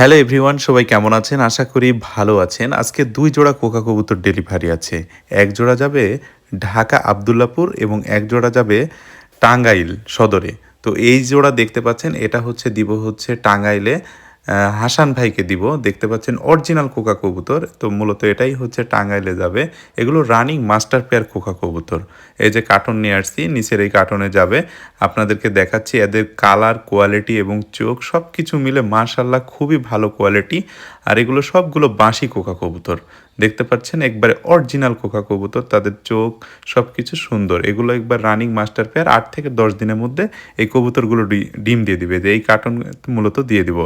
Hello everyone সবাই কেমন আছেন? আশা করি ভালো আছেন। আজকে দুই জোড়া কোকা কবুতর ডেলিভারি আছে। এক জোড়া যাবে ঢাকা আবদুল্লাপুর এবং এক জোড়া যাবে টাঙ্গাইল সদরে। তো এই জোড়া দেখতে পাচ্ছেন, এটা হচ্ছে দিব হচ্ছে টাঙ্গাইলে হাসান ভাইকে দিব। দেখতে পাচ্ছেন অরিজিনাল কোকা কবুতর। তো মূলত এটাই হচ্ছে টাঙ্গাইলে যাবে। এগুলো রানিং মাস্টার পেয়ার কোকা কবুতর। এই যে কার্টন নিয়ে আসছি, নিচের এই কার্টনে যাবে। আপনাদেরকে দেখাচ্ছি এদের কালার কোয়ালিটি এবং চোখ সব কিছু মিলে মার্শাল্লাহ খুবই ভালো কোয়ালিটি আর এগুলো সবগুলো বাঁশি কোকা কবুতর। দেখতে পাচ্ছেন একবারে অরিজিনাল কোকা কবুতর, তাদের চোখ সব কিছু সুন্দর। এগুলো একবার রানিং মাস্টার পেয়ার আট থেকে দশ দিনের মধ্যে এই কবুতরগুলো ডিম দিয়ে দিবে, যে এই কার্টন মূলত দিয়ে দিব।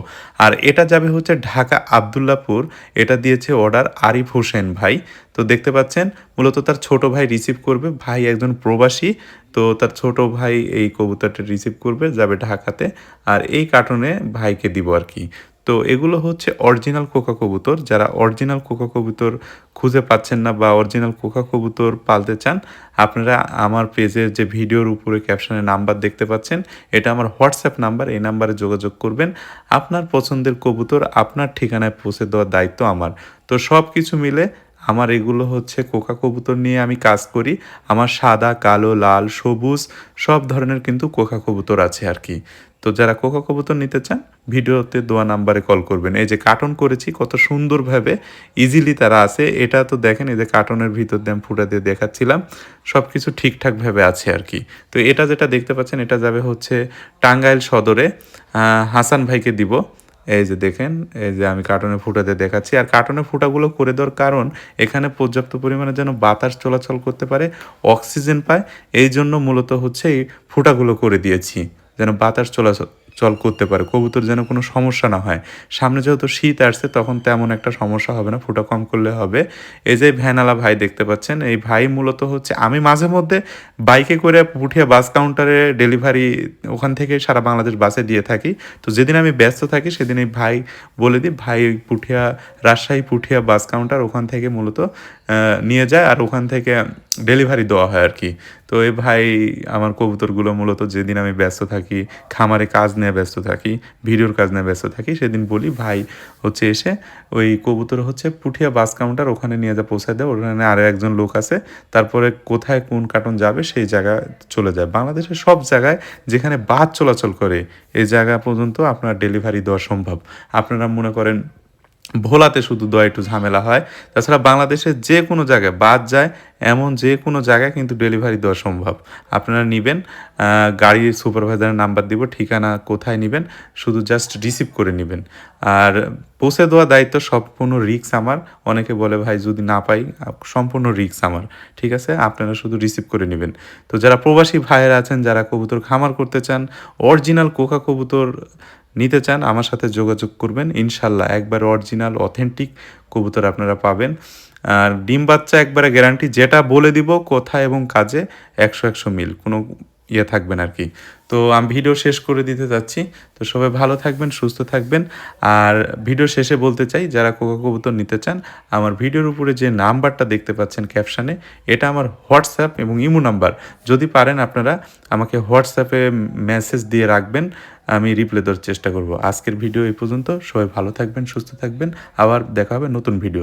আর এটা যাবে হচ্ছে ঢাকা আবদুল্লাপুর, এটা দিয়েছে অর্ডার আরিফ হোসেন ভাই। তো দেখতে পাচ্ছেন, মূলত তার ছোট ভাই রিসিভ করবে, ভাই একজন প্রবাসী, তো তার ছোট ভাই এই কবুতরটা রিসিভ করবে, যাবে ঢাকাতে। আর এই কার্টনে ভাইকে দিব আর কি। তো এগুলো হচ্ছে অরিজিনাল কোকা কবুতর। যারা অরিজিনাল কোকা কবুতর খুঁজে পাচ্ছেন না বা অরিজিনাল কোকা কবুতর পালতে চান, আপনারা আমার পেজের যে ভিডিওর উপরে ক্যাপশনে নাম্বার দেখতে পাচ্ছেন, এটা আমার হোয়াটসঅ্যাপ নাম্বার এই নাম্বারে যোগাযোগ করবেন। আপনার পছন্দের কবুতর আপনার ঠিকানায় পৌঁছে দেওয়ার দায়িত্ব আমার। তো সব কিছু মিলে আমার এগুলো হচ্ছে কোকা কবুতর নিয়ে আমি কাজ করি। আমার সাদা, কালো, লাল, সবুজ সব ধরনের কিন্তু কোকা কবুতর আছে আর কি তো যারা কোকা কবুতর নিতে চান, ভিডিওতে দেওয়া নাম্বারে কল করবেন। এই যে কার্টন করেছি, কত সুন্দরভাবে ইজিলি তারা আছে। এটা তো দেখেন, এই যে কার্টনের ভিতর দিয়ে ফুটা দিয়ে দেখাচ্ছিলাম সব কিছু ঠিকঠাকভাবে আছে আর কি তো এটা যেটা দেখতে পাচ্ছেন, এটা যাবে হচ্ছে টাঙ্গাইল সদরে হাসান ভাইকে দিব। এই যে দেখেন, এই যে আমি কার্টনে ফুটাতে দেখাচ্ছি। আর কার্টনে ফুটাগুলো করে দেওয়ার কারণ, এখানে পর্যাপ্ত পরিমাণে যেন বাতাস চলাচল করতে পারে অক্সিজেন পায়। এই জন্য মূলত হচ্ছে এই ফুটাগুলো করে দিয়েছি, যেন বাতাস চলাচল চল করতে পারে। কবুতর যেন কোনো সমস্যা না হয়। সামনে যেহেতু শীত আসছে, তখন তেমন একটা সমস্যা হবে না, ফুটা কম করলে হবে। এই যে ভ্যানালা ভাই দেখতে পাচ্ছেন, এই ভাই মূলত হচ্ছে, আমি মাঝে মধ্যে বাইকে করে পুঠিয়া বাস কাউন্টারে ডেলিভারি ওখান থেকে সারা বাংলাদেশ বাসে দিয়ে থাকি। তো যেদিন আমি ব্যস্ত থাকি, সেদিন এই ভাই বলে দিই, ভাই, পুঠিয়া, রাজশাহী পুঠিয়া বাস কাউন্টার ওখান থেকে মূলত নিয়ে যায়। আর ওখান থেকে ডেলিভারি দেওয়া হয় আর কি তো এই ভাই, আমার কবুতরগুলো মূলত যেদিন আমি ব্যস্ত থাকি, খামারে কাজ নিয়ে ব্যস্ত থাকি, ভিডিওর কাজ নিয়ে ব্যস্ত থাকি, সেদিন বলি, ভাই, হচ্ছে এসে ওই কবুতর হচ্ছে পুঠিয়া বাস কাউন্টার ওখানে নিয়ে যা, পৌঁছায় দেয় ওখানে আরও একজন লোক আছে, তারপরে কোথায় কোন কার্টন যাবে, সেই জায়গায় চলে যায়। বাংলাদেশের সব জায়গায় যেখানে বাস চলাচল করে এই জায়গা পর্যন্ত আপনার ডেলিভারি দেওয়া সম্ভব। আপনারা মনে করেন, ভোলাতে শুধু দেওয়া একটু ঝামেলা হয়। তাছাড়া বাংলাদেশের যে কোনো জায়গায় বাদ যায় এমন যে কোনো জায়গায় কিন্তু ডেলিভারি দেওয়া সম্ভব। আপনারা নেবেন গাড়ির সুপারভাইজারের নাম্বার দিব, ঠিকানা কোথায় নেবেন, শুধু জাস্ট রিসিভ করে নেবেন। আর পৌঁছে দেওয়ার দায়িত্ব সম্পূর্ণ রিক্স আমার। অনেকে বলে, ভাই, যদি না পাই, সম্পূর্ণ রিক্স আমার। ঠিক আছে? আপনারা শুধু রিসিভ করে নেবেন। তো যারা প্রবাসী ভাইয়েরা আছেন, যারা কবুতর খামার করতে চান অরিজিনাল কোকা কবুতর নিতে চান, আমার সাথে যোগাযোগ করবেন। ইনশাল্লাহ একবার অরিজিনাল অথেন্টিক কবুতর আপনারা পাবেন। আর ডিম বাচ্চা একবারে গ্যারান্টি যেটা বলে দিব কোথায় এবং কাজে একশো একশো মিল, কোনো ইয়ে থাকবেন আর কি। তো আমি ভিডিও শেষ করে দিতে যাচ্ছি। তো সবাই ভালো থাকবেন, সুস্থ থাকবেন। আর ভিডিও শেষে বলতে চাই, যারা কোকা কবুতর নিতে চান, আমার ভিডিওর উপরে যে নাম্বারটা দেখতে পাচ্ছেন ক্যাপশানে এটা আমার হোয়াটসঅ্যাপ এবং ইমো নাম্বার। যদি পারেন আপনারা আমাকে হোয়াটসঅ্যাপে মেসেজ দিয়ে রাখবেন, আমি রিপ্লাই দেওয়ার চেষ্টা করব। আজকের ভিডিও এই পর্যন্ত। সবাই ভালো থাকবেন, সুস্থ থাকবেন। আবার দেখা হবে নতুন ভিডিও